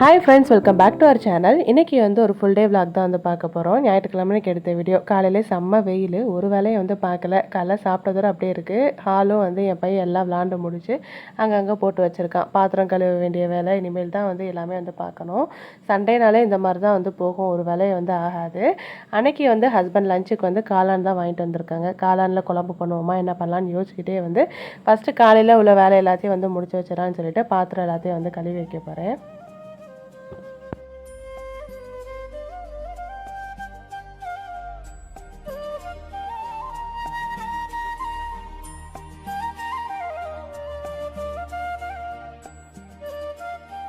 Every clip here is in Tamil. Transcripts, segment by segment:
Hi friends welcome back to our channel இன்றைக்கி வந்து ஒரு ஃபுல் டே விளாக் தான் வந்து பார்க்க போகிறோம் ஞாயிற்றுக்கிழமைக்கு எடுத்த வீடியோ காலையிலே செம்ம வெயில். ஒரு வேலையை வந்து பார்க்கல. காலைல சாப்பிட்டதோட அப்படியே இருக்குது ஹாலும் வந்து என் பையன் எல்லாம் விளாண்டு முடிச்சு அங்கங்கே போட்டு வச்சுருக்கான். பாத்திரம் கழுவ வேண்டிய வேலை. இனிமேல் தான் வந்து எல்லாமே வந்து பார்க்கணும். சண்டேனாலே இந்த மாதிரி தான் வந்து போகும். ஒரு வேலையை வந்து ஆகாது. அன்னைக்கு வந்து ஹஸ்பண்ட் லஞ்சுக்கு வந்து காளான் தான் வாங்கிட்டு வந்திருக்காங்க. காளானில் குழம்பு பண்ணுவோமா என்ன பண்ணலான்னு யோசிச்சுக்கிட்டே வந்து ஃபஸ்ட்டு காலையில் உள்ள வேலை எல்லாத்தையும் வந்து முடிச்சு வச்சிடறான்னு சொல்லிட்டு பாத்திரம் எல்லாத்தையும் வந்து கழுவி வைக்க போகிறேன்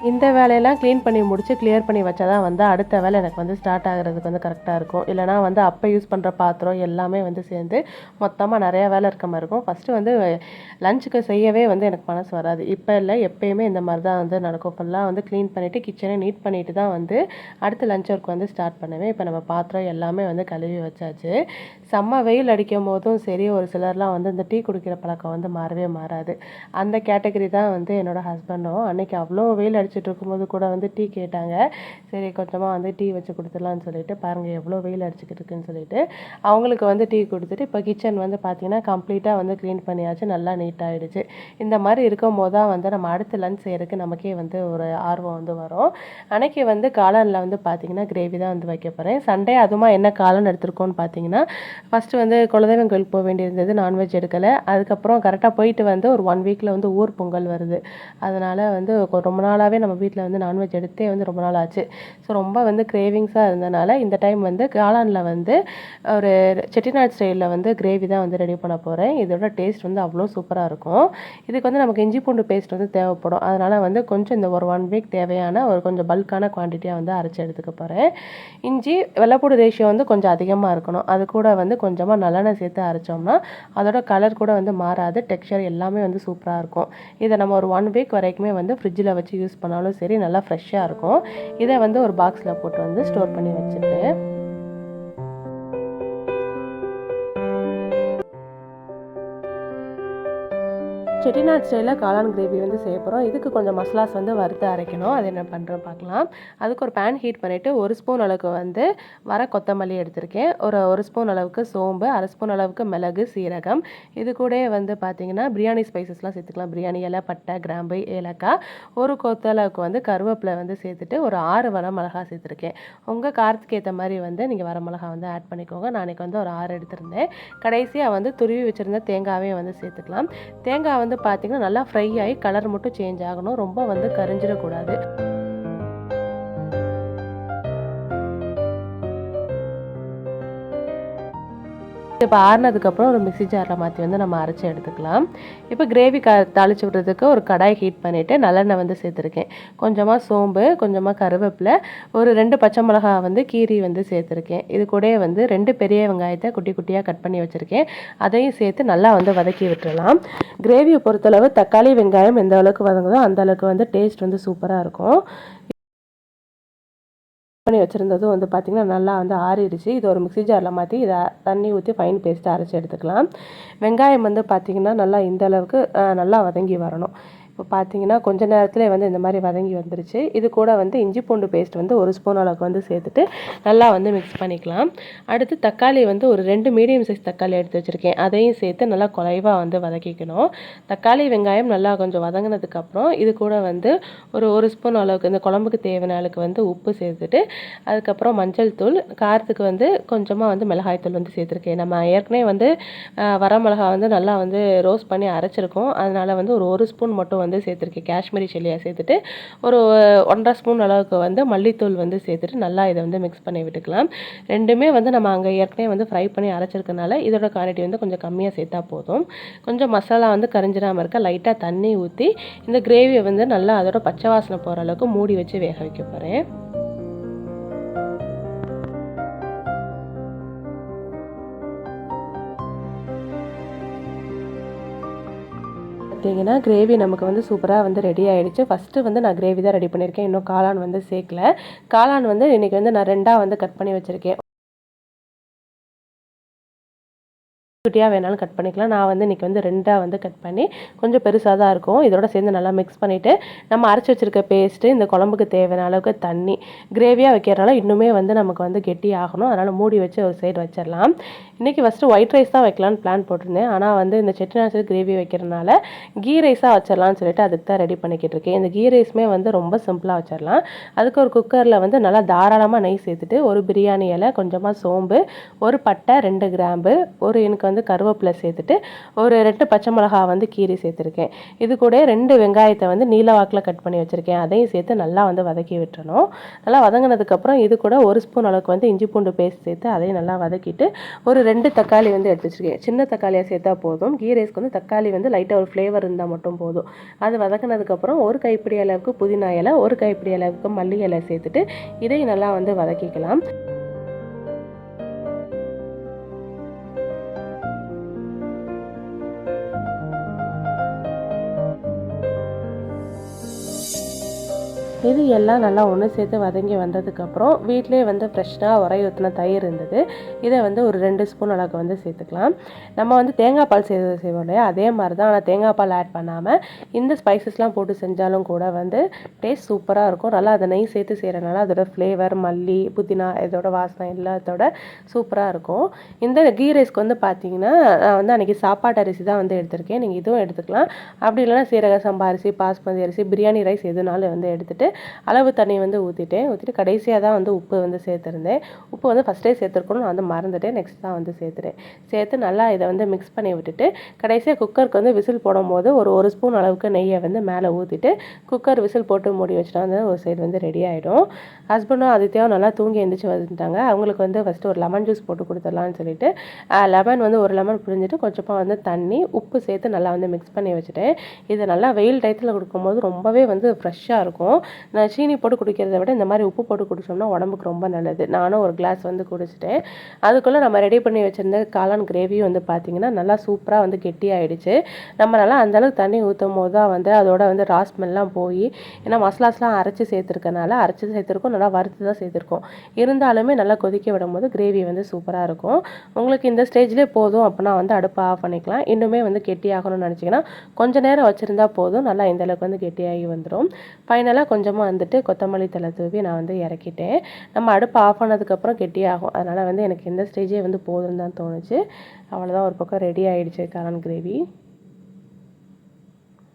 இந்த வேலையெல்லாம் க்ளீன் பண்ணி முடித்து கிளியர் பண்ணி வச்சா தான் வந்து அடுத்த வேலை எனக்கு வந்து ஸ்டார்ட் ஆகிறதுக்கு வந்து கரெக்டாக இருக்கும். இல்லைனா வந்து அப்போ யூஸ் பண்ணுற பாத்திரம் எல்லாமே வந்து சேர்ந்து மொத்தமாக நிறையா வேலை இருக்க மாதிரி இருக்கும். ஃபஸ்ட்டு வந்து லஞ்சுக்கு செய்யவே வந்து எனக்கு மனசு வராது. இப்போ இல்லை எப்பயுமே இந்த மாதிரி தான் வந்து நடக்கும். ஃபுல்லாக வந்து க்ளீன் பண்ணிவிட்டு கிச்சனை நீட் பண்ணிவிட்டு தான் வந்து அடுத்து லஞ்ச் ஒர்க் வந்து ஸ்டார்ட் பண்ணுவேன். இப்போ நம்ம பாத்திரம் எல்லாமே வந்து கழுவி வச்சாச்சு. செம்ம வெயில் அடிக்கும் போதும் சரி ஒரு சிலர்லாம் வந்து இந்த டீ குடிக்கிற பழக்கம் வந்து மாறவே மாறாது. அந்த கேட்டகரி தான் வந்து என்னோடய ஹஸ்பண்டும் அன்னைக்கு அவ்வளோ வெயில் அடிச்சிட்டு இருக்கும்போது கூட வந்து டீ கேட்டாங்க. சரி கொஞ்சமாக வந்து டீ வச்சு கொடுத்துடலான்னு சொல்லிட்டு பாருங்கள் எவ்வளோ வெயில் அடிச்சுக்கிட்டு இருக்குன்னு சொல்லிட்டு அவங்களுக்கு வந்து டீ கொடுத்துட்டு இப்போ கிச்சன் வந்து பார்த்திங்கன்னா கம்ப்ளீட்டாக வந்து க்ளீன் பண்ணியாச்சு. நல்லா நீட்டாகிடுச்சு இந்த மாதிரி இருக்கும் போது தான் வந்து நம்ம அடுத்து லன்ச் செய்கிறதுக்கு நமக்கே வந்து ஒரு ஆர்வம் வந்து வரும். அன்னைக்கு வந்து காளானில் வந்து பார்த்திங்கன்னா கிரேவி தான் வந்து வைக்க போகிறேன் சண்டே அதுமா என்ன காளான் எடுத்திருக்கோன்னு பார்த்தீங்கன்னா ஃபஸ்ட்டு வந்து குலதெய்வம் கோயிலுக்கு போக வேண்டியிருந்தது நான்வெஜ் எடுக்கலை. அதுக்கப்புறம் கரெக்டாக போயிட்டு வந்து ஒரு ஒன் வீக்கில் வந்து ஊர் பொங்கல் வருது. அதனால் வந்து ரொம்ப நாளாகவே நம்ம வீட்டில் வந்து நான்வெஜ் எடுத்தே வந்து ரொம்ப நாள் ஆச்சு. ஸோ ரொம்ப வந்து கிரேவிங்ஸாக இருந்தனால இந்த டைம் வந்து காளானில் வந்து ஒரு செட்டிநாடு ஸ்டைலில் வந்து கிரேவி தான் வந்து ரெடி பண்ண போகிறேன் இதோட டேஸ்ட் வந்து அவ்வளோ சூப்பராக இருக்கும். இதுக்கு வந்து நமக்கு இஞ்சி பூண்டு பேஸ்ட் வந்து தேவைப்படும். அதனால் வந்து கொஞ்சம் இந்த ஒரு ஒன் வீக் தேவையான ஒரு கொஞ்சம் பல்கான குவான்டிட்டியாக வந்து அரைச்சி எடுத்துக்க போகிறேன் இஞ்சி வெள்ளைப்பூடு ரேஷியோ வந்து கொஞ்சம் அதிகமாக இருக்கணும். அது கூட வந்து கொஞ்சமாக நல்லெண்ணெய் சேர்த்து அரைச்சோம்னா அதோட கலர் கூட வந்து மாறாது. டெக்ஸ்சர் எல்லாமே வந்து சூப்பராக இருக்கும். இதை நம்ம ஒரு ஒன் வீக் வரைக்குமே வந்து ஃப்ரிட்ஜில் வச்சு யூஸ் பண்ணாலும் சரி நல்லா ஃப்ரெஷ்ஷாக இருக்கும். இதை வந்து ஒரு பாக்ஸில் போட்டு வந்து ஸ்டோர் பண்ணி வச்சுட்டு செட்டிநாட் ஸ்டைலில் காளான் கிரேவி வந்து செய்ய போகிறோம் இதுக்கு கொஞ்சம் மசாலாஸ் வந்து வறுத்து அரைக்கணும். அது என்ன பண்ணுறோம் பார்க்கலாம். அதுக்கு ஒரு பேன் ஹீட் பண்ணிவிட்டு ஒரு ஸ்பூன் அளவுக்கு வந்து வர கொத்தமல்லி எடுத்திருக்கேன். ஒரு ஒரு ஸ்பூன் அளவுக்கு சோம்பு அரை ஸ்பூன் அளவுக்கு மிளகு சீரகம். இது கூட வந்து பார்த்தீங்கன்னா பிரியாணி ஸ்பைசஸ்லாம் சேர்த்துக்கலாம். பிரியாணி இலை பட்டை கிராம்பு ஏலக்காய். ஒரு கொத்தளவுக்கு வந்து கருவேப்பிலை வந்து சேர்த்துட்டு ஒரு ஆறு வர மிளகா சேர்த்துருக்கேன். உங்கள் காரத்துக்கு ஏற்ற மாதிரி வந்து நீங்கள் வர மிளகா வந்து ஆட் பண்ணிக்கோங்க. நான் அன்றைக்கி வந்து ஒரு ஆறு எடுத்திருந்தேன். கடைசியாக வந்து துருவி வச்சுருந்த தேங்காவையும் வந்து சேர்த்துக்கலாம். தேங்காய் வந்து பார்த்திங்கன்னா நல்லா ஃப்ரை ஆகி கலர் மட்டும் சேஞ்ச் ஆகணும். ரொம்ப வந்து கரிஞ்சிடக்கூடாது. இப்போ ஆறுனதுக்கப்புறம் ஒரு மிக்ஸி ஜாரில் மாற்றி வந்து நம்ம அரைச்சி எடுத்துக்கலாம். இப்போ கிரேவி க தாளிச்சு விடுறதுக்கு ஒரு கடாய் ஹீட் பண்ணிவிட்டு நல்லெண்ணெய் வந்து சேர்த்துருக்கேன். கொஞ்சமாக சோம்பு கொஞ்சமாக கருவேப்பிலை ஒரு ரெண்டு பச்சை மிளகா வந்து கீரி வந்து சேர்த்துருக்கேன். இது கூடயே வந்து ரெண்டு பெரிய வெங்காயத்தை குட்டி குட்டியாக கட் பண்ணி வச்சுருக்கேன். அதையும் சேர்த்து நல்லா வந்து வதக்கி விட்டுறலாம். கிரேவியை பொறுத்தளவு தக்காளி வெங்காயம் எந்த அளவுக்கு வதங்குதோ அந்த அளவுக்கு வந்து டேஸ்ட் வந்து சூப்பராக இருக்கும். பண்ணி வச்சுருந்ததும் வந்து பார்த்திங்கன்னா நல்லா வந்து ஆறிடுச்சு. இது ஒரு மிக்சி ஜாரில் மாற்றி இதை தண்ணி ஊற்றி ஃபைன் பேஸ்ட்டு அரைச்சி எடுத்துக்கலாம். வெங்காயம் வந்து பார்த்திங்கன்னா நல்லா இந்த அளவுக்கு நல்லா வதங்கி வரணும். இப்போ பார்த்தீங்கன்னா கொஞ்ச நேரத்தில் வந்து இந்த மாதிரி வதங்கி வந்துருச்சு. இது கூட வந்து இஞ்சி பூண்டு பேஸ்ட் வந்து ஒரு ஸ்பூன் அளவுக்கு வந்து சேர்த்துட்டு நல்லா வந்து மிக்ஸ் பண்ணிக்கலாம். அடுத்து தக்காளி வந்து ஒரு ரெண்டு மீடியம் சைஸ் தக்காளி எடுத்து வச்சுருக்கேன். அதையும் சேர்த்து நல்லா குறைவாக வந்து வதக்கிக்கணும். தக்காளி வெங்காயம் நல்லா கொஞ்சம் வதங்கினதுக்கப்புறம் இது கூட வந்து ஒரு ஒரு ஸ்பூன் அளவுக்கு இந்த குழம்புக்கு தேவையான அளவுக்கு வந்து உப்பு சேர்த்துட்டு அதுக்கப்புறம் மஞ்சள் தூள் காரத்துக்கு வந்து கொஞ்சமாக வந்து மிளகாய் தூள் வந்து சேர்த்துருக்கேன். நம்ம ஏற்கனவே வந்து வர மிளகாய் வந்து நல்லா வந்து ரோஸ்ட் பண்ணி அரைச்சிருக்கோம். அதனால் வந்து ஒரு ஒரு ஸ்பூன் மட்டும் வந்து சேர்த்துருக்கேன் காஷ்மீரி சில்லியாக சேர்த்துட்டு ஒரு ஒன்றரை ஸ்பூன் அளவுக்கு வந்து மல்லித்தூள் வந்து சேர்த்துட்டு நல்லா இதை வந்து மிக்ஸ் பண்ணி விட்டுக்கலாம். ரெண்டுமே வந்து நம்ம அங்கே ஏற்கனவே வந்து ஃப்ரை பண்ணி அரைச்சிருக்கனால இதோட குவான்டிட்டி வந்து கொஞ்சம் கம்மியாக சேர்த்தா போதும். கொஞ்சம் மசாலா வந்து கரிஞ்சிடாமல் இருக்க லைட்டாக தண்ணி ஊற்றி இந்த கிரேவியை வந்து நல்லா அதோட பச்சை வாசனை போகிற அளவுக்கு மூடி வச்சு வேக வைக்க போகிறேன் பார்த்தீங்கன்னா கிரேவி நமக்கு வந்து சூப்பராக வந்து ரெடி ஆகிடுச்சு ஃபஸ்ட்டு வந்து நான் கிரேவி தான் ரெடி பண்ணியிருக்கேன். இன்னும் காளான் வந்து சேர்க்கல. காளான் வந்து இன்றைக்கி வந்து நான் ரெண்டாக வந்து கட் பண்ணி வச்சுருக்கேன். குட்டியாக வேணாலும் கட் பண்ணிக்கலாம். நான் வந்து இன்றைக்கி வந்து ரெண்டாக வந்து கட் பண்ணி கொஞ்சம் பெருசாக தான் இருக்கும். இதோட சேர்ந்து நல்லா மிக்ஸ் பண்ணிவிட்டு நம்ம அரைச்சி வச்சுருக்க பேஸ்ட்டு இந்த குழம்புக்கு தேவையான அளவுக்கு தண்ணி கிரேவியாக வைக்கிறனால இன்னுமே வந்து நமக்கு வந்து கெட்டி ஆகணும் அதனால் மூடி வச்சு ஒரு சைடு வச்சிடலாம். இன்றைக்கி ஃபஸ்ட்டு ஒயிட் ரைஸ் தான் வைக்கலான்னு பிளான் போட்டிருந்தேன். ஆனால் வந்து இந்த செட்டிநாடு கிரேவி வைக்கிறனால கீ ரைஸாக வச்சிடலாம்னு சொல்லிட்டு அதுக்கு தான் ரெடி பண்ணிக்கிட்டு இருக்கேன். இந்த கீ ரைஸுமே வந்து ரொம்ப சிம்பிளாக வச்சிடலாம். அதுக்கு ஒரு குக்கரில் வந்து நல்லா தாராளமாக நெய் சேர்த்துட்டு ஒரு பிரியாணி இலை கொஞ்சமாக சோம்பு ஒரு பட்டை ரெண்டு கிராம்பு ஒரு எனக்கு வந்து கருவேப்பிலை சேர்த்துட்டு ஒரு ரெண்டு பச்சை மிளகா வந்து கீரி சேர்த்துருக்கேன். இது கூட ரெண்டு வெங்காயத்தை வந்து நீல வாக்கில் கட் பண்ணி வச்சுருக்கேன். அதையும் சேர்த்து நல்லா வந்து வதக்கி விட்டுறணும். நல்லா வதங்கினதுக்கப்புறம் இது கூட ஒரு ஸ்பூன் அளவுக்கு வந்து இஞ்சி பூண்டு பேஸ்ட் சேர்த்து அதையும் நல்லா வதக்கிட்டு ஒரு ரெண்டு தக்காளி வந்து எடுத்து வச்சுருக்கேன். சின்ன தக்காளியாக சேர்த்தா போதும். கீ ரைஸ்க்கு வந்து தக்காளி வந்து லைட்டாக ஒரு ஃப்ளேவர் இருந்தால் மட்டும் போதும். அது வதக்கினதுக்கப்புறம் ஒரு கைப்பிடி அளவுக்கு புதினா இலை ஒரு கைப்பிடி அளவுக்கு மல்லி இலை சேர்த்துட்டு இதையும் நல்லா வந்து வதக்கிக்கலாம். இது எல்லாம் நல்லா ஒன்று சேர்த்து வதங்கி வந்ததுக்கப்புறம் வீட்டிலே வந்து ஃப்ரெஷ்ஷாக உரைய ஊற்றின தயிர் இருந்தது. இதை வந்து ஒரு ரெண்டு ஸ்பூன் அளவுக்கு வந்து சேர்த்துக்கலாம். நம்ம வந்து தேங்காய் பால் செய்வது செய்வோம் இல்லையா? அதே மாதிரி தான் ஆனால் தேங்காய் பால் ஆட் பண்ணாமல் இந்த ஸ்பைசஸ்லாம் போட்டு செஞ்சாலும் கூட வந்து டேஸ்ட் சூப்பராக இருக்கும். நல்லா அதை நெய் சேர்த்து செய்கிறனால அதோட ஃப்ளேவர் மல்லி புதினா இதோட வாசனை எல்லாத்தோட சூப்பராக இருக்கும். இந்த கீ ரைஸ்க்கு வந்து பார்த்தீங்கன்னா நான் வந்து அன்றைக்கி சாப்பாட்டு அரிசி தான் வந்து எடுத்திருக்கேன். நீங்கள் இதுவும் எடுத்துக்கலாம். அப்படி இல்லைனா சீரக சம்பா அரிசி பாஸ்மதி அரிசி பிரியாணி ரைஸ் எதுனாலும் வந்து எடுத்துகிட்டு அளவு தண்ணி வந்து ஊற்றிட்டேன் ஊற்றிட்டு கடைசியாக தான் வந்து உப்பு வந்து சேர்த்துருந்தேன். உப்பு வந்து ஃபஸ்ட்டே சேர்த்துருக்கணும். நான் வந்து மறந்துட்டேன். நெக்ஸ்ட் தான் வந்து சேர்த்துட்டேன் சேர்த்து நல்லா இதை வந்து மிக்ஸ் பண்ணி விட்டுட்டு கடைசியாக குக்கருக்கு வந்து விசில் போடும்போது ஒரு ஒரு ஸ்பூன் அளவுக்கு நெய்யை வந்து மேலே ஊற்றிட்டு குக்கர் விசில் போட்டு மூடி வச்சுட்டா வந்து ஒரு சைடு வந்து ரெடி ஆகிடும் ஹஸ்பண்டும் ஆதித்யாவும் நல்லா தூங்கி எழுந்திரிச்சு வந்துட்டாங்க. அவங்களுக்கு வந்து ஃபஸ்ட்டு ஒரு லெமன் ஜூஸ் போட்டு கொடுத்துடலான்னு சொல்லிட்டு லெமன் வந்து ஒரு லெமன் புரிஞ்சுட்டு கொஞ்சமாக வந்து தண்ணி உப்பு சேர்த்து நல்லா வந்து மிக்ஸ் பண்ணி வச்சுட்டேன். இது நல்லா வெயில் டயத்தில் கொடுக்கும்போது ரொம்பவே வந்து ஃப்ரெஷ்ஷாக இருக்கும். நான் சீனி போட்டு குடிக்கிறத விட இந்த மாதிரி உப்பு போட்டு குடிச்சோம்னா உடம்புக்கு ரொம்ப நல்லது. நானும் ஒரு கிளாஸ் வந்து குடிச்சிட்டேன். அதுக்குள்ளே நம்ம ரெடி பண்ணி வச்சுருந்த காளான் கிரேவியும் வந்து பார்த்திங்கன்னா நல்லா சூப்பராக வந்து கெட்டியாகிடுச்சு நம்ம நல்லா அந்தளவுக்கு தண்ணி ஊற்றும் போது தான் வந்து அதோட வந்து ராஸ்மெல்லாம் போய் ஏன்னா மசாலாஸ்லாம் அரைச்சி சேர்த்துருக்கனால அரைச்சி சேர்த்துருக்கோம் நல்லா வறுத்து தான் சேர்த்துருக்கோம். இருந்தாலுமே நல்லா கொதிக்க விடும் போது கிரேவி வந்து சூப்பராக இருக்கும். உங்களுக்கு இந்த ஸ்டேஜ்லேயே போதும் அப்படின்னா வந்து அடுப்பை ஆஃப் பண்ணிக்கலாம். இன்னுமே வந்து கெட்டி ஆகணும்னு நினச்சிங்கன்னா கொஞ்சம் நேரம் வச்சுருந்தா போதும் நல்லா இந்தளவுக்கு வந்து கெட்டியாகி வந்துடும் ஃபைனலாக கொஞ்சம் கொஞ்சமாக வந்துட்டு கொத்தமல்லி தலை தூவி நான் வந்து இறக்கிட்டேன். நம்ம அடுப்பு ஆஃப் ஆனதுக்கப்புறம் கெட்டியாகும் அதனால் வந்து எனக்கு எந்த ஸ்டேஜே வந்து போதும்னு தான் தோணுச்சு. அவ்வளோதான் ஒரு பக்கம் ரெடி ஆகிடுச்சு காளான் கிரேவி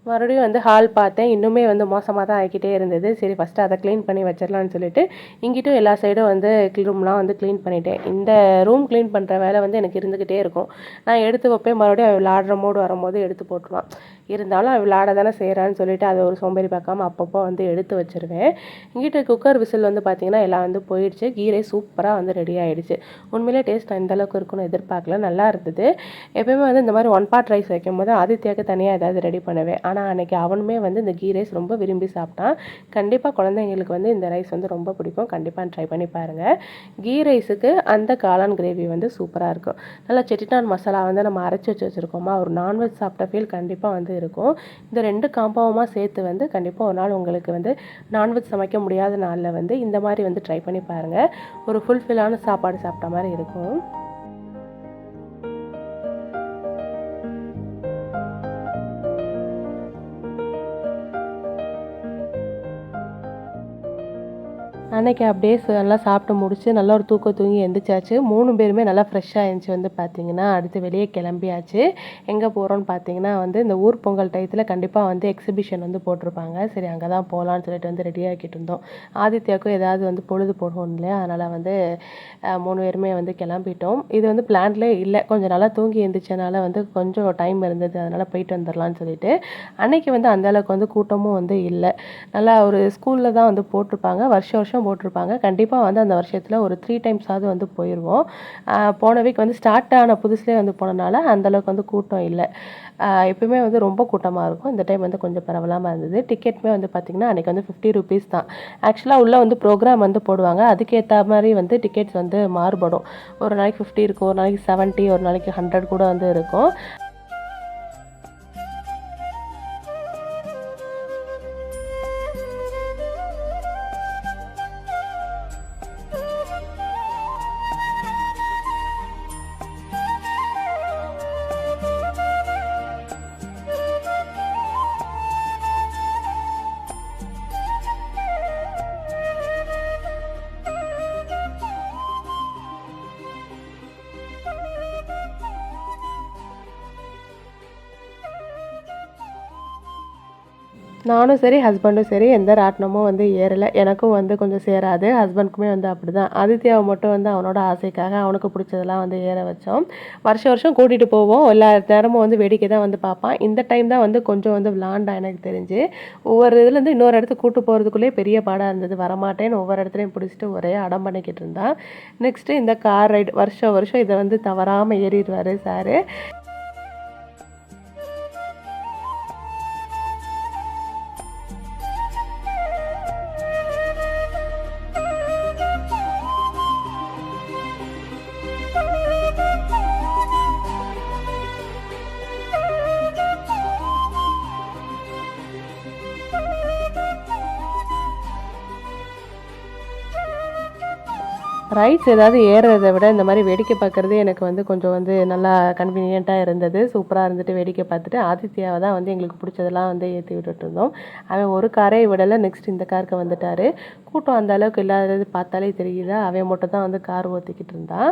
மறுபடியும் வந்து ஹால் பார்த்தேன். இன்னுமே வந்து மோசமாக தான் ஆகிக்கிட்டே இருந்தது. சரி ஃபஸ்ட்டு அதை க்ளீன் பண்ணி வச்சிடலான்னு சொல்லிட்டு இங்கிட்டும் எல்லா சைடும் வந்து ரூம்லாம் வந்து க்ளீன் பண்ணிட்டேன். இந்த ரூம் க்ளீன் பண்ணுற வேலை வந்து எனக்கு இருந்துக்கிட்டே இருக்கும். நான் எடுத்து வைப்பேன். மறுபடியும் அவள் விளாடுற மோடு வரும்போது எடுத்து போட்டுருவான். இருந்தாலும் அவள் விளாட தானே செய்கிறான்னு சொல்லிட்டு அதை ஒரு சோம்பேறி பார்க்காம அப்பப்போ வந்து எடுத்து வச்சிருவேன். இங்கிட்ட குக்கர் விசில் வந்து பார்த்திங்கன்னா எல்லாம் வந்து போயிடுச்சு. கீரை சூப்பராக வந்து ரெடி ஆகிடுச்சு உண்மையிலே டேஸ்ட் அந்த அளவுக்கு இருக்கும்னு எதிர்பார்க்கல. நல்லா இருந்தது. எப்பயுமே வந்து இந்த மாதிரி ஒன் பார்ட் ரைஸ் வைக்கும் போது ஆதித்யாவுக்கு தனியாக ஏதாவது ரெடி பண்ணுவேன். ஆனால் அன்றைக்கி அவனுமே வந்து இந்த கீ ரைஸ் ரொம்ப விரும்பி சாப்பிட்டான். கண்டிப்பாக குழந்தைங்களுக்கு வந்து இந்த ரைஸ் வந்து ரொம்ப பிடிக்கும். கண்டிப்பாக ட்ரை பண்ணி பாருங்கள் கீ ரைஸுக்கு அந்த காளான் கிரேவி வந்து சூப்பராக இருக்கும். நல்லா செட்டிநாட் மசாலா வந்து நம்ம அரைச்சி வச்சு வச்சுருக்கோமா ஒரு நான்வெஜ் சாப்பிட்ட ஃபீல் கண்டிப்பாக வந்து இருக்கும். இந்த ரெண்டு காம்பாவமாக சேர்த்து வந்து கண்டிப்பாக ஒரு நாள் உங்களுக்கு வந்து நான்வெஜ் சமைக்க முடியாத நாளில் வந்து இந்த மாதிரி வந்து ட்ரை பண்ணி பாருங்கள் ஒரு ஃபுல்ஃபில்லான சாப்பாடு சாப்பிட்ட மாதிரி இருக்கும். அன்றைக்கி அப்படியே ச- நல்லா சாப்பிட்டு முடிச்சு நல்லா ஒரு தூக்கம் தூங்கி எழுந்திரிச்சாச்சு மூணு பேருமே நல்லா ஃப்ரெஷ்ஷாக இருந்துச்சு வந்து பார்த்தீங்கன்னா அடுத்து வெளியே கிளம்பியாச்சு. எங்கே போகிறோன்னு பார்த்தீங்கன்னா வந்து இந்த ஊர் பொங்கல் டயத்தில் கண்டிப்பாக வந்து எக்ஸிபிஷன் வந்து போட்டிருப்பாங்க. சரி அங்கே தான் போகலான்னு சொல்லிட்டு வந்து ரெடியாகிட்டு இருந்தோம். ஆதித்யாவுக்கும் ஏதாவது வந்து பொழுது போடுவோம் இல்லையா? அதனால் வந்து மூணு பேருமே வந்து கிளம்பிட்டோம். இது வந்து பிளான்லேயே இல்லை. கொஞ்சம் நல்லா தூங்கி எழுந்திரிச்சனால வந்து கொஞ்சம் டைம் இருந்தது. அதனால் போயிட்டு வந்துடலான்னு சொல்லிட்டு. அன்னைக்கு வந்து அந்த அளவுக்கு வந்து கூட்டமும் வந்து இல்லை. நல்லா ஒரு ஸ்கூலில் தான் வந்து போட்டிருப்பாங்க. வருஷம் வருஷம் போட்டிருப்பாங்க. கண்டிப்பாக வந்து அந்த வருஷத்தில் ஒரு த்ரீ டைம்ஸாவது வந்து போயிடுவோம் போன வீக் வந்து ஸ்டார்ட் ஆன புதுசுலேயே வந்து போனனால அந்தளவுக்கு வந்து கூட்டம் இல்லை. எப்பயுமே எப்பவுமே வந்து ரொம்ப கூட்டமாக இருக்கும். இந்த டைம் வந்து கொஞ்சம் பரவலாமல் இருந்தது. டிக்கெட்டுமே வந்து பார்த்திங்கன்னா அன்றைக்கி வந்து ஃபிஃப்டி ருபீஸ் தான். ஆக்சுவலாக உள்ளே வந்து ப்ரோக்ராம் வந்து போடுவாங்க. அதுக்கேற்ற மாதிரி வந்து டிக்கெட்ஸ் வந்து மாறுபடும். ஒரு நாளைக்கு ஃபிஃப்டி இருக்கும் ஒரு நாளைக்கு செவன்ட்டி ஒரு நாளைக்கு ஹண்ட்ரட் கூட வந்து இருக்கும். நானும் சரி ஹஸ்பண்டும் சரி எந்த ராட்டினமும் வந்து ஏறலை. எனக்கும் வந்து கொஞ்சம் சேராது. ஹஸ்பண்ட்க்குமே வந்து அப்படி தான் ஆதித்யாவை மட்டும் வந்து அவனோட ஆசைக்காக அவனுக்கு பிடிச்சதெல்லாம் வந்து ஏற வச்சோம். வருஷம் வருஷம் கூட்டிகிட்டு போவோம். எல்லா நேரமும் வந்து வேடிக்கை தான் வந்து பார்ப்பான். இந்த டைம் தான் வந்து கொஞ்சம் வந்து விளாண்டா எனக்கு தெரிஞ்சு. ஒவ்வொரு இதுலேருந்து இன்னொரு இடத்துக்கு கூட்டு போகிறதுக்குள்ளேயே பெரிய பாடாக இருந்தது. வரமாட்டேன்னு ஒவ்வொரு இடத்துலையும் பிடிச்சிட்டு ஒரே அடம் பண்ணிக்கிட்டு இருந்தான். நெக்ஸ்ட்டு இந்த கார் ரைடு வருஷம் வருஷம் இதை வந்து தவறாமல் ஏறிடுவார் சார். ரைட்ஸ் ஏதாவது ஏறுறதை விட இந்த மாதிரி வேடிக்கை பார்க்குறது எனக்கு வந்து கொஞ்சம் வந்து நல்லா கன்வீனியண்ட்டாக இருந்தது. சூப்பராக இருந்துட்டு வேடிக்கை பார்த்துட்டு ஆதித்யாவை தான் வந்து எங்களுக்கு பிடிச்சதெல்லாம் வந்து ஏற்றி விட்டுட்டு இருந்தோம். அவன் ஒரு காரே விடலை நெக்ஸ்ட் இந்த காருக்கு வந்துட்டார். கூட்டம் அந்த அளவுக்கு இல்லாதது பார்த்தாலே தெரியுதா. அவன் மட்டும் தான் வந்து கார் ஓத்திக்கிட்டு இருந்தான்.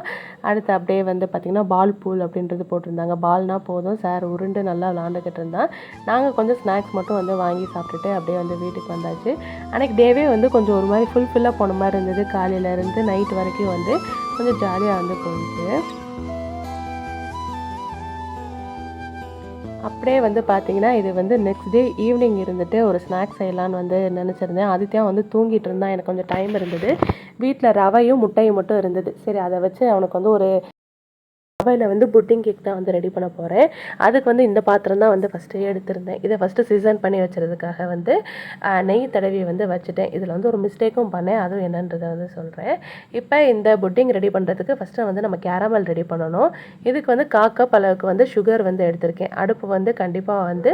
அடுத்து அப்படியே வந்து பார்த்திங்கன்னா பால் பூல் அப்படின்றது போட்டிருந்தாங்க. பால்னா போதும். சார் உருண்டு நல்லா விளாண்டுக்கிட்டு இருந்தான். நாங்கள் கொஞ்சம் ஸ்நாக்ஸ் மட்டும் வந்து வாங்கி சாப்பிட்டுட்டு அப்படியே வந்து வீட்டுக்கு வந்தாச்சு. அன்றைக்கி டேவே வந்து கொஞ்சம் ஒரு மாதிரி ஃபுல்ஃபில்லாக போன மாதிரி இருந்தது. காலையிலேருந்து நைட் வரைக்கும் வந்து கொஞ்சம் ஜாலியாக வந்து போயிடுச்சு அப்படியே வந்து பார்த்தீங்கன்னா இது வந்து நெக்ஸ்ட் டே ஈவினிங் இருந்துட்டு ஒரு ஸ்நாக்ஸ் செய்யலான்னு வந்து நினச்சிருந்தேன். ஆதித்யா வந்து தூங்கிட்டு இருந்தான் எனக்கு கொஞ்சம் டைம் இருந்தது. வீட்டில் ரவையும் முட்டையும் மட்டும் இருந்தது. சரி அதை வச்சு அவனுக்கு வந்து ஒரு அவையில் வந்து புட்டிங் கேக் தான் வந்து ரெடி பண்ண போகிறேன் அதுக்கு வந்து இந்த பாத்திரம் தான் வந்து ஃபஸ்ட்டு எடுத்திருந்தேன். இதை ஃபஸ்ட்டு சீசன் பண்ணி வச்சுறதுக்காக வந்து நெய் தடவி வந்து வச்சுட்டேன். இதில் வந்து ஒரு மிஸ்டேக்கும் பண்ணேன். அதுவும் என்னன்றதை வந்து சொல்கிறேன் இப்போ இந்த புட்டிங் ரெடி பண்ணுறதுக்கு ஃபஸ்ட்டு வந்து நம்ம கேரமல் ரெடி பண்ணணும். இதுக்கு வந்து காக்கா கப் அளவுக்கு வந்து சுகர் வந்து எடுத்திருக்கேன். அடுப்பு வந்து கண்டிப்பாக வந்து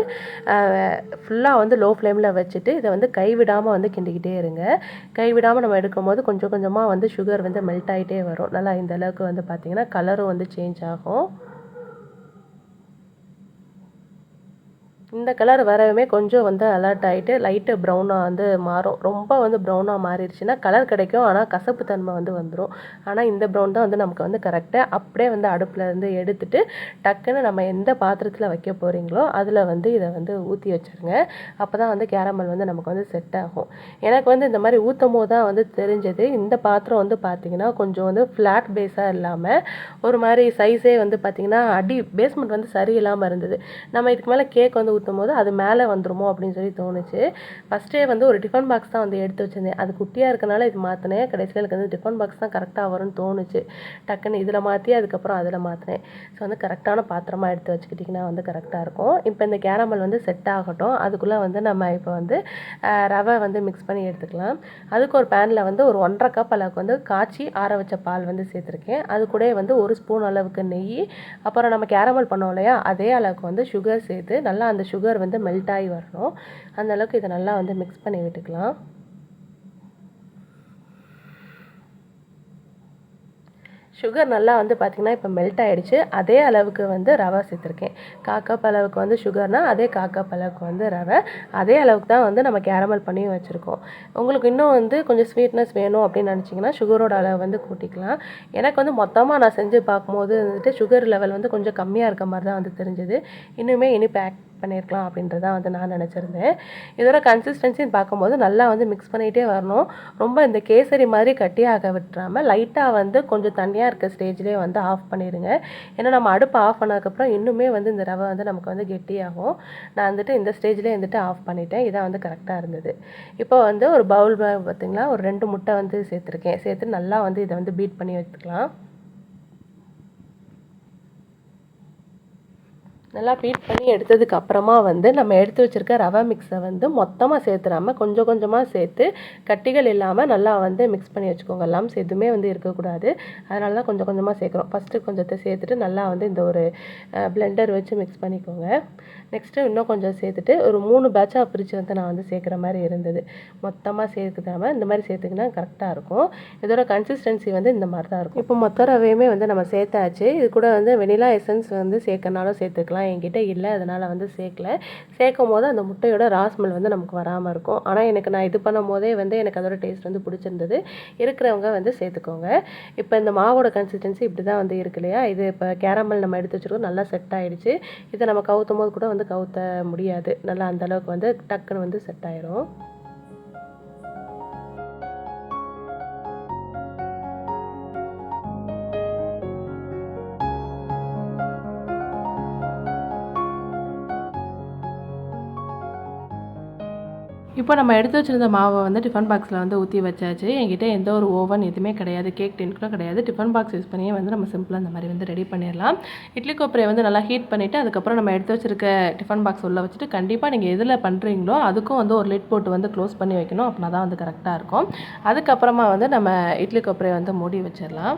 ஃபுல்லாக வந்து லோ ஃப்ளேமில் வச்சுட்டு இதை வந்து கைவிடாமல் வந்து கிண்டிக்கிட்டே இருங்க. கைவிடாமல் நம்ம எடுக்கும்போது கொஞ்சம் கொஞ்சமாக வந்து சுகர் வந்து மெல்ட் ஆகிட்டே வரும். நல்லா இந்த அளவுக்கு வந்து பார்த்திங்கன்னா கலரும் வந்து சேஞ்ச் ஆகும் இந்த கலர் வரவுமே கொஞ்சம் வந்து அலர்ட் ஆகிட்டு லைட்டு ப்ரௌனாக வந்து மாறும். ரொம்ப வந்து ப்ரௌனாக மாறிடுச்சுன்னா கலர் கிடைக்கும். ஆனால் கசப்பு தன்மை வந்து வந்துடும் ஆனால் இந்த ப்ரௌன் தான் வந்து நமக்கு வந்து கரெக்டாக அப்படியே வந்து அடுப்பில் இருந்து எடுத்துட்டு டக்குன்னு நம்ம எந்த பாத்திரத்தில் வைக்க போகிறீங்களோ அதில் வந்து இதை வந்து ஊற்றி வச்சுருங்க. அப்போ தான் வந்து கேரமல் வந்து நமக்கு வந்து செட் ஆகும். எனக்கு வந்து இந்த மாதிரி ஊற்றும் போது தான் வந்து தெரிஞ்சது. இந்த பாத்திரம் வந்து பார்த்திங்கன்னா கொஞ்சம் வந்து ஃப்ளாட் பேஸாக இல்லாமல் ஒரு மாதிரி சைஸே வந்து பார்த்திங்கன்னா அடி பேஸ்மெண்ட் வந்து சரியில்லாமல் இருந்தது. நம்ம இதுக்கு மேலே கேக் வந்து ஊற்றும் போது அது மேலே வந்துருமோ அப்படின்னு சொல்லி தோணுச்சு. ஃபஸ்ட்டே வந்து ஒரு டிஃபன் பாக்ஸ் தான் வந்து எடுத்து வச்சிருந்தேன். அது குட்டியாக இருக்கனால இது மாற்றினேன் கடைசியில் எனக்கு வந்து டிஃபன் பாக்ஸ் தான் கரெக்டாக வரும்னு தோணுச்சு. டக்குன்னு இதில் மாற்றி அதுக்கப்புறம் அதில் மாற்றினேன் ஸோ வந்து கரெக்டான பாத்திரமாக எடுத்து வச்சுக்கிட்டிங்கன்னா வந்து கரெக்டாக இருக்கும். இப்போ இந்த கேரமல் வந்து செட் ஆகட்டும். அதுக்குள்ளே வந்து நம்ம இப்போ வந்து ரவை வந்து மிக்ஸ் பண்ணி எடுத்துக்கலாம். அதுக்கு ஒரு பேனில் வந்து ஒரு ஒன்றரை கப் அளவுக்கு வந்து காய்ச்சி ஆற வச்ச பால் வந்து சேர்த்துருக்கேன். அது கூட வந்து ஒரு ஸ்பூன் அளவுக்கு நெய். அப்புறம் நம்ம கேரமல் பண்ணோம் இல்லையா? அதே அளவுக்கு வந்து சுகர் சேர்த்து நல்லா அந்த சுகர் வந்து மெல்ட் ஆகி வரணும். அந்த அளவுக்கு இதை நல்லா வந்து மிக்ஸ் பண்ணி விட்டுக்கலாம். சுகர் நல்லா வந்து பார்த்திங்கன்னா இப்போ மெல்ட் ஆகிடுச்சு அதே அளவுக்கு வந்து ரவை சேர்த்துருக்கேன். கா கப் அளவுக்கு வந்து சுகர்னால் அதே கா கப் அளவுக்கு வந்து ரவை. அதே அளவுக்கு தான் வந்து நம்ம கேரமல் பண்ணி வச்சுருக்கோம். உங்களுக்கு இன்னும் வந்து கொஞ்சம் ஸ்வீட்னஸ் வேணும் அப்படின்னு நினச்சிங்கன்னா சுகரோட அளவு வந்து கூட்டிக்கலாம். எனக்கு வந்து மொத்தமாக நான் செஞ்சு பார்க்கும்போது வந்துட்டு சுகர் லெவல் வந்து கொஞ்சம் கம்மியாக இருக்க மாதிரி தான் வந்து தெரிஞ்சது. இன்னுமே இனி பேக் பண்ணியிருக்கலாம் அப்படின்றதான் வந்து நான் நினச்சிருந்தேன். இதோட கன்சிஸ்டன்சின்னு பார்க்கும்போது நல்லா வந்து மிக்ஸ் பண்ணிகிட்டே வரணும். ரொம்ப இந்த கேசரி மாதிரி கட்டியாக விட்டுறாமல் லைட்டாக வந்து கொஞ்சம் தண்ணியாக இருக்க ஸ்டேஜ்லேயே வந்து ஆஃப் பண்ணிடுங்க. ஏன்னா நம்ம அடுப்பு ஆஃப் பண்ணதுக்கப்புறம் இன்னுமே வந்து இந்த ரவை வந்து நமக்கு வந்து கெட்டியாகும். நான் வந்துட்டு இந்த ஸ்டேஜ்லேயே வந்துட்டு ஆஃப் பண்ணிட்டேன். இதான் வந்து கரெக்டாக இருந்தது. இப்போ வந்து ஒரு பவுல் பார்த்தீங்களா ஒரு ரெண்டு முட்டை வந்து சேர்த்துருக்கேன். சேர்த்து நல்லா வந்து இதை வந்து பீட் பண்ணி வச்சுக்கலாம். நல்லா பீட் பண்ணி எடுத்ததுக்கு அப்புறமா வந்து நம்ம எடுத்து வச்சிருக்க ரவை மிக்ஸை வந்து மொத்தமாக சேர்த்துடாமல் கொஞ்சம் கொஞ்சமாக சேர்த்து கட்டிகள் இல்லாமல் நல்லா வந்து மிக்ஸ் பண்ணி வச்சுக்கோங்க. லம்ஸ் எதுவுமே வந்து இருக்கக்கூடாது. அதனால தான் கொஞ்சம் கொஞ்சமாக சேர்க்குறோம். ஃபஸ்ட்டு கொஞ்சத்தை சேர்த்துட்டு நல்லா வந்து இந்த ஒரு பிளெண்டர் வச்சு மிக்ஸ் பண்ணிக்கோங்க. நெக்ஸ்ட்டு இன்னும் கொஞ்சம் சேர்த்துட்டு ஒரு மூணு பேட்சாக பிரித்து வந்து நான் வந்து சேர்க்குற மாதிரி இருந்தது. மொத்தமாக சேர்க்குதாம இந்த மாதிரி சேர்த்துக்கினா கரெக்டாக இருக்கும். இதோட கன்சிஸ்டன்சி வந்து இந்த மாதிரி தான் இருக்கும். இப்போ மொத்த ரவையுமே வந்து நம்ம சேர்த்தாச்சு. இது கூட வந்து வெனிலா எசன்ஸ் வந்து சேர்க்கனாலும் சேர்த்துக்கலாம். என்கிட்ட இல்லை அதனால் வந்து சேர்க்கல. சேர்க்கும் போது அந்த முட்டையோட ராஸ்மல் வந்து நமக்கு வராமல் இருக்கும். ஆனால் எனக்கு நான் இது பண்ணும் போதே வந்து எனக்கு அதோட டேஸ்ட் வந்து பிடிச்சிருந்தது. இருக்கிறவங்க வந்து சேர்த்துக்கோங்க. இப்போ இந்த மாவோட கன்சிஸ்டன்சி இப்படி தான் வந்து இருக்கு இல்லையா? இது இப்போ கேரமல் நம்ம எடுத்து வச்சுருக்கோம் நல்லா செட் ஆகிடுச்சு இதை நம்ம கவுத்தும் போது கூட வந்து கவுத்த முடியாது. நல்லா அந்தளவுக்கு வந்து டக்குன்னு வந்து செட் ஆயிரும். இப்போ நம்ம எடுத்து வச்சுருந்த மாவை வந்து டிஃபன் பாக்ஸில் வந்து ஊற்றி வச்சாச்சு. என்கிட்ட எந்த ஒரு ஓவன் எதுவுமே கிடையாது. கேக் டின் கூட கிடையாது. டிஃபன் பாக்ஸ் யூஸ் பண்ணியே வந்து நம்ம சிம்பிளாக அந்த மாதிரி வந்து ரெடி பண்ணிடலாம். இட்லி கொப்பரையை வந்து நல்லா ஹீட் பண்ணிவிட்டு அதுக்கப்புறம் நம்ம எடுத்து வச்சிருக்க டிஃபன் பாக்ஸ் உள்ளே வச்சுட்டு கண்டிப்பாக நீங்கள் எதில் பண்ணுறீங்களோ அதுக்கும் வந்து ஒரு லிட் போட்டு வந்து க்ளோஸ் பண்ணி வைக்கணும். அப்படின்னா தான் வந்து கரெக்டாக இருக்கும். அதுக்கப்புறமா வந்து நம்ம இட்லி கொப்பரையை வந்து மூடி வச்சிடலாம்.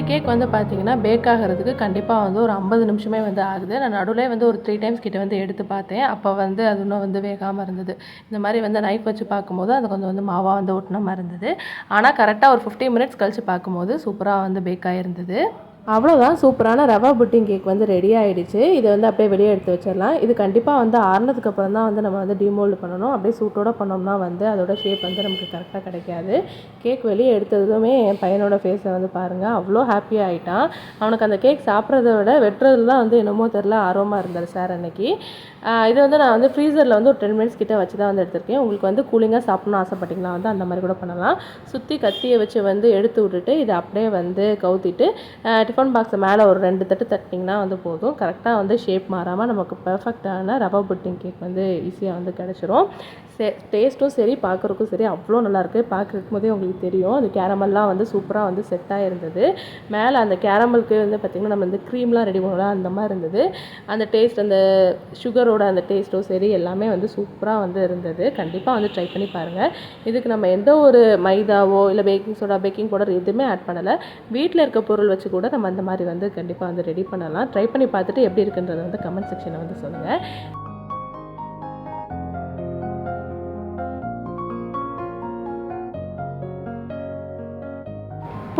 இந்த கேக் வந்து பார்த்தீங்கன்னா பேக் ஆகிறதுக்கு கண்டிப்பாக வந்து ஒரு ஐம்பது நிமிஷமே வந்து ஆகுது. நான் நடுவில் வந்து ஒரு த்ரீ டைம்ஸ் கிட்டே வந்து எடுத்து பார்த்தேன். அப்போ வந்து அது இன்னும் வந்து வேகாமல் இருந்தது. இந்த மாதிரி வந்து நைஃப் வச்சு பார்க்கும்போது அது கொஞ்சம் வந்து மாவாக வந்து ஒட்டின மாதிரி இருந்தது ஆனால் கரெக்டாக ஒரு ஃபிஃப்டி மினிட்ஸ் கழித்து பார்க்கும்போது சூப்பராக வந்து பேக் ஆகிருந்தது அவ்வளோதான் சூப்பரான ரவா புட்டிங் கேக் வந்து ரெடி ஆகிடுச்சு இதை வந்து அப்படியே வெளியே எடுத்து வச்சிடலாம். இது கண்டிப்பாக வந்து ஆறுனதுக்கு அப்புறம் தான் வந்து நம்ம வந்து டிமோல்டு பண்ணணும். அப்படியே சூட்டோட பண்ணோம்னா வந்து அதோட ஷேப் வந்து நமக்கு கரெக்டாக கிடைக்காது. கேக் வெளியே எடுத்ததுமே என் பையனோட ஃபேஸை வந்து பாருங்கள் அவ்வளோ ஹாப்பியாக ஆகிட்டான் அவனுக்கு அந்த கேக் சாப்பிட்றத விட வெட்டுறதுல தான் வந்து என்னமோ தெரில ஆர்வமாக இருந்தார் சார் அன்னைக்கு. இது வந்து நான் வந்து ஃப்ரீசரில் வந்து ஒரு டென் மினிட்ஸ் கிட்டே வச்சு தான் வந்து எடுத்திருக்கேன். உங்களுக்கு வந்து கூலிங்காக சாப்பிட்ணும்னு ஆசைப்பட்டிங்களா வந்து அந்த மாதிரி கூட பண்ணலாம். சுற்றி கத்தியை வச்சு வந்து எடுத்து விட்டுட்டு இதை அப்படியே வந்து கவுத்திட்டு டிஃபன் பாக்ஸை மேலே ஒரு ரெண்டு தட்டு தட்டிங்கன்னா வந்து போதும். கரெக்டாக வந்து ஷேப் மாறாமல் நமக்கு பர்ஃபெக்டான ரவா புட்டிங் கேக் வந்து ஈஸியாக வந்து கிடச்சிரும். டேஸ்ட்டும் சரி பார்க்குறக்கும் சரி அவ்வளோ நல்லாயிருக்கு. பார்க்குறக்கும் போதே உங்களுக்கு தெரியும். அந்த கேரமெல்லாம் வந்து சூப்பராக வந்து செட்டாக இருந்தது மேலே அந்த கேரமலுக்கு வந்து பார்த்திங்கன்னா நம்ம வந்து க்ரீம்லாம் ரெடி பண்ணலாம் அந்த மாதிரி இருந்தது. அந்த டேஸ்ட் அந்த சுகரோட அந்த டேஸ்ட்டும் சரி எல்லாமே வந்து சூப்பராக வந்து இருந்தது. கண்டிப்பாக வந்து ட்ரை பண்ணி பாருங்கள் இதுக்கு நம்ம எந்த ஒரு மைதாவோ இல்லை பேக்கிங் சோடா பேக்கிங் பவுடர் எதுவுமே ஆட் பண்ணலை. வீட்டில் இருக்க பொருள் வச்சு கூட நம்ம அந்த மாதிரி வந்து கண்டிப்பாக வந்து ரெடி பண்ணலாம். ட்ரை பண்ணி பார்த்துட்டு எப்படி இருக்குன்றதை வந்து கமெண்ட் செக்ஷனில் வந்து சொல்லுங்கள்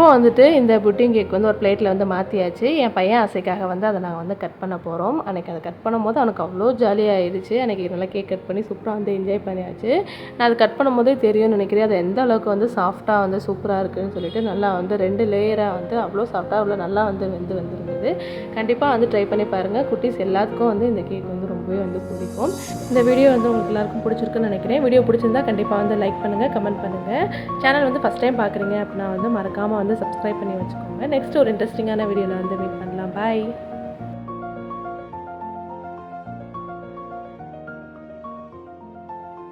அப்போது வந்துட்டு இந்த புட்டிங் கேக் வந்து ஒரு பிளேட்டில் வந்து மாற்றியாச்சு என் பையன் ஆசைக்காக வந்து அதை நாங்கள் வந்து கட் பண்ண போகிறோம் அன்றைக்கி அதை கட் பண்ணும்போது அவனுக்கு அவ்வளோ ஜாலியாகிடுச்சு அன்றைக்கி நல்லா கேக் கட் பண்ணி சூப்பராக வந்து என்ஜாய் பண்ணியாச்சு. நான் அது கட் பண்ணும்போதே தெரியும்னு நினைக்கிறேன். அது எந்த அளவுக்கு வந்து சாஃப்டாக வந்து சூப்பராக இருக்குதுன்னு சொல்லிட்டு நல்லா வந்து ரெண்டு லேயராக வந்து அவ்வளோ சாஃப்டாக அவ்வளோ நல்லா வந்து வெந்து வந்துருந்தது. கண்டிப்பாக வந்து ட்ரை பண்ணி பாருங்கள் குட்டீஸ் எல்லாத்துக்கும் வந்து இந்த கேக் வந்து ரொம்பவே வந்து பிடிக்கும் இந்த வீடியோ வந்து உங்களுக்கு எல்லாருக்கும் பிடிச்சிருக்குன்னு நினைக்கிறேன். வீடியோ பிடிச்சிருந்தா கண்டிப்பாக வந்து லைக் பண்ணுங்கள் கமெண்ட் பண்ணுங்கள் சேனல் வந்து ஃபஸ்ட் டைம் பார்க்குறீங்க அப்படின்னா வந்து மறக்காமல் வந்து சப்ஸ்கிரைப் பண்ணி வச்சுக்கோங்க. நெக்ஸ்ட் ஒரு இன்ட்ரெஸ்டிங்கான வீடியோவில் வந்து மீட் பண்ணலாம். பாய்